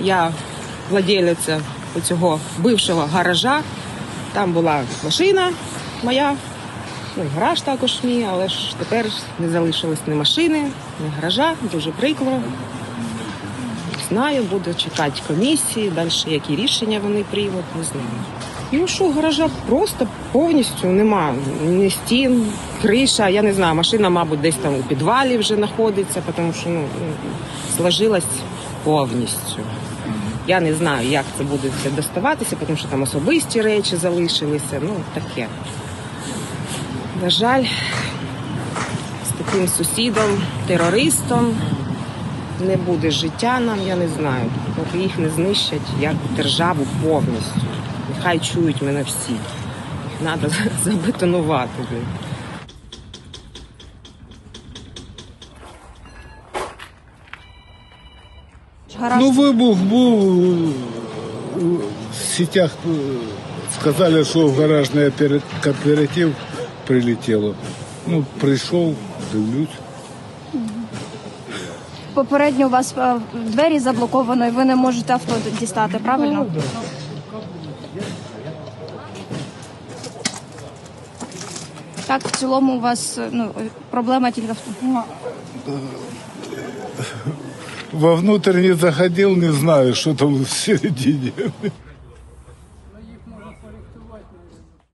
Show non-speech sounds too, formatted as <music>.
Я владелиця цього бившого гаража. Там була машина моя, ну гараж також мій, але ж тепер не залишилось ні машини, ні гаража. Дуже прикро. Знаю, буду чекати комісії, далі які рішення вони приймуть, не знаю. Ну що, в гаражах просто повністю нема ні стін, криша, я не знаю, машина, мабуть, десь там у підвалі вже знаходиться, тому що ну, ну, сложилась повністю. Я не знаю, як це буде все доставатися, тому що там особисті речі залишилися. Ну, таке. На жаль, з таким сусідом, терористом не буде життя нам, я не знаю. Поки їх не знищать як державу повністю. Нехай чують мене всі. Треба <laughs> забетонувати. блін. Ну, вибух був у сетях е, сказали, що в гаражний опера- кооператив прилетіло. Ну, прийшов, дивлюсь. Попередньо у вас е, двері заблоковано, і ви не можете авто дістати, правильно? Так, в цілому у вас е, ну, проблема тільки в Вовнутрь не заходив, не знаю, що там всередині.